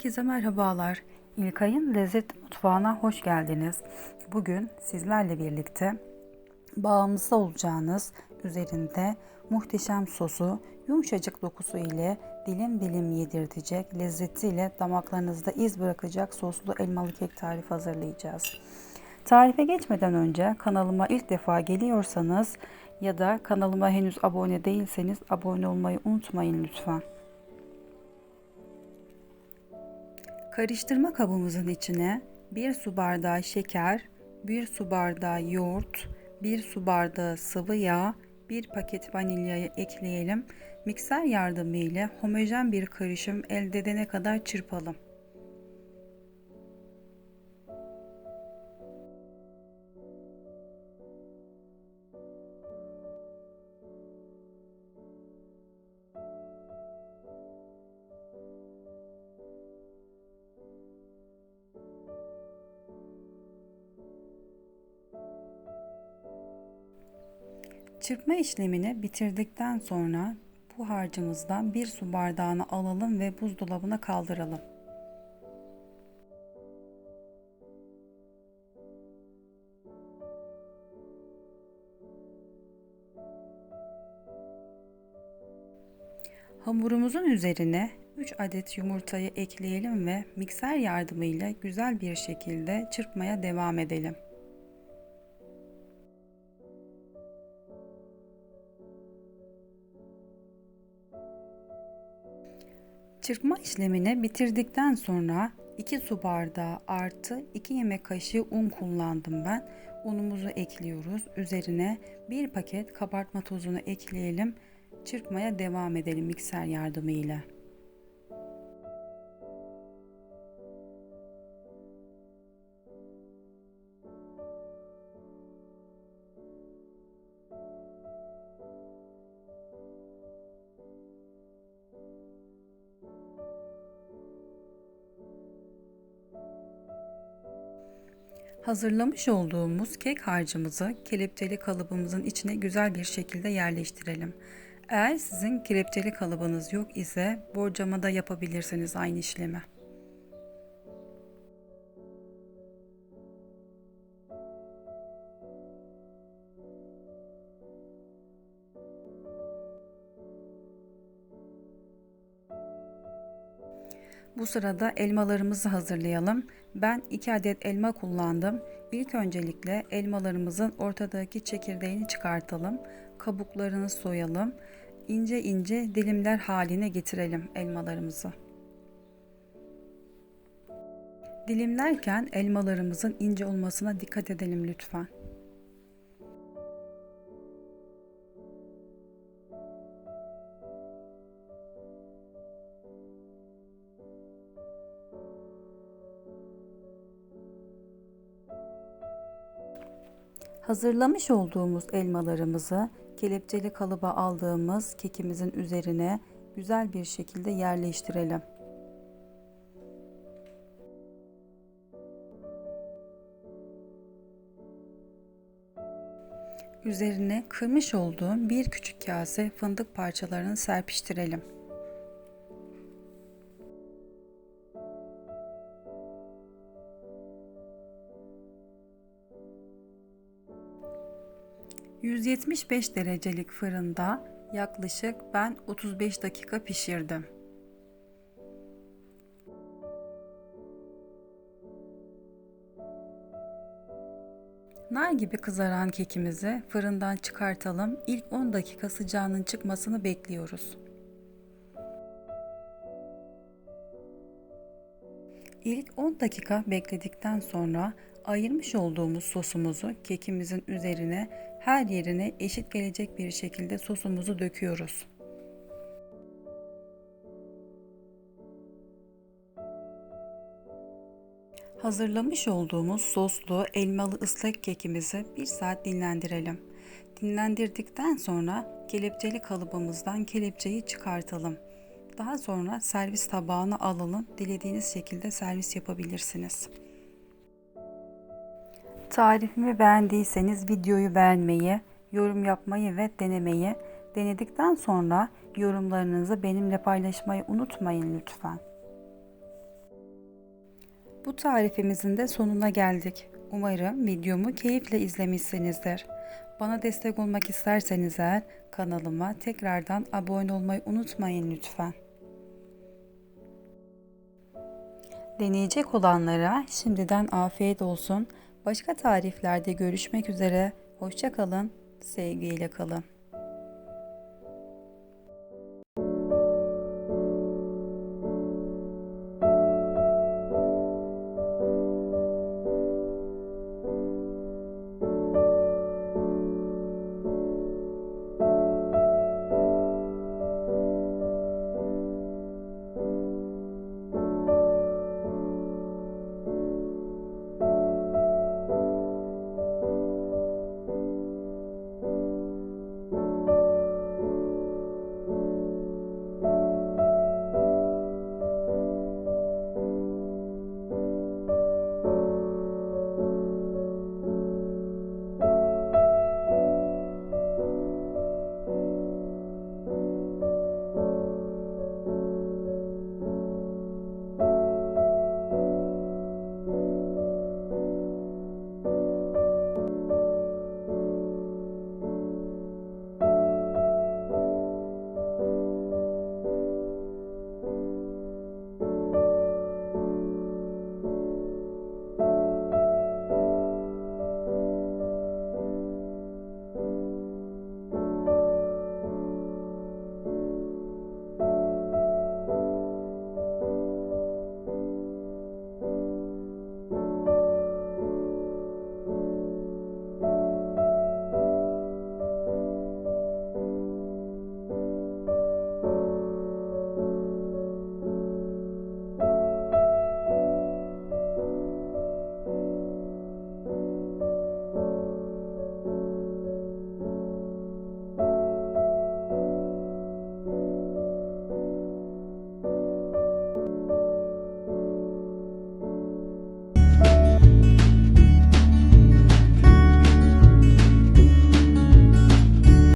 Herkese merhabalar. İlkay'ın Lezzetli Mutfağı'na hoş geldiniz. Bugün sizlerle birlikte bağımlısı olacağınız üzerinde muhteşem sosu, yumuşacık dokusu ile dilim dilim yedirtecek, lezzetiyle damaklarınızda iz bırakacak soslu elmalı kek tarifi hazırlayacağız. Tarife geçmeden önce kanalıma ilk defa geliyorsanız ya da kanalıma henüz abone değilseniz abone olmayı unutmayın lütfen. Karıştırma kabımızın içine 1 su bardağı şeker, 1 su bardağı yoğurt, 1 su bardağı sıvı yağ, 1 paket vanilyayı ekleyelim. Mikser yardımıyla homojen bir karışım elde edene kadar çırpalım. Çırpma işlemini bitirdikten sonra bu harcımızdan bir su bardağını alalım ve buzdolabına kaldıralım. Hamurumuzun üzerine 3 adet yumurtayı ekleyelim ve mikser yardımıyla güzel bir şekilde çırpmaya devam edelim. Çırpma işlemini bitirdikten sonra 2 su bardağı artı 2 yemek kaşığı un kullandım ben. Unumuzu ekliyoruz. Üzerine 1 paket kabartma tozunu ekleyelim. Çırpmaya devam edelim mikser yardımıyla. Hazırlamış olduğumuz kek harcımızı kelepçeli kalıbımızın içine güzel bir şekilde yerleştirelim. Eğer sizin kelepçeli kalıbınız yok ise borcamada yapabilirsiniz aynı işlemi. Bu sırada elmalarımızı hazırlayalım. Ben 2 adet elma kullandım. İlk öncelikle elmalarımızın ortadaki çekirdeğini çıkartalım. Kabuklarını soyalım. İnce ince dilimler haline getirelim elmalarımızı. Dilimlerken elmalarımızın ince olmasına dikkat edelim lütfen. Hazırlamış olduğumuz elmalarımızı kelepçeli kalıba aldığımız kekimizin üzerine güzel bir şekilde yerleştirelim. Üzerine kırmış olduğum bir küçük kase fındık parçalarını serpiştirelim. 175 derecelik fırında yaklaşık ben 35 dakika pişirdim. Nar gibi kızaran kekimizi fırından çıkartalım. İlk 10 dakika sıcağının çıkmasını bekliyoruz. İlk 10 dakika bekledikten sonra ayırmış olduğumuz sosumuzu kekimizin üzerine her yerine eşit gelecek bir şekilde sosumuzu döküyoruz. Hazırlamış olduğumuz soslu elmalı ıslak kekimizi bir saat dinlendirelim. Dinlendirdikten sonra kelepçeli kalıbımızdan kelepçeyi çıkartalım. Daha sonra servis tabağına alalım. Dilediğiniz şekilde servis yapabilirsiniz. Tarifimi beğendiyseniz videoyu beğenmeyi, yorum yapmayı ve denemeyi, denedikten sonra yorumlarınızı benimle paylaşmayı unutmayın lütfen. Bu tarifimizin de sonuna geldik. Umarım videomu keyifle izlemişsinizdir. Bana destek olmak isterseniz eğer kanalıma tekrardan abone olmayı unutmayın lütfen. Deneyecek olanlara şimdiden afiyet olsun. Başka tariflerde görüşmek üzere. Hoşça kalın, sevgiyle kalın.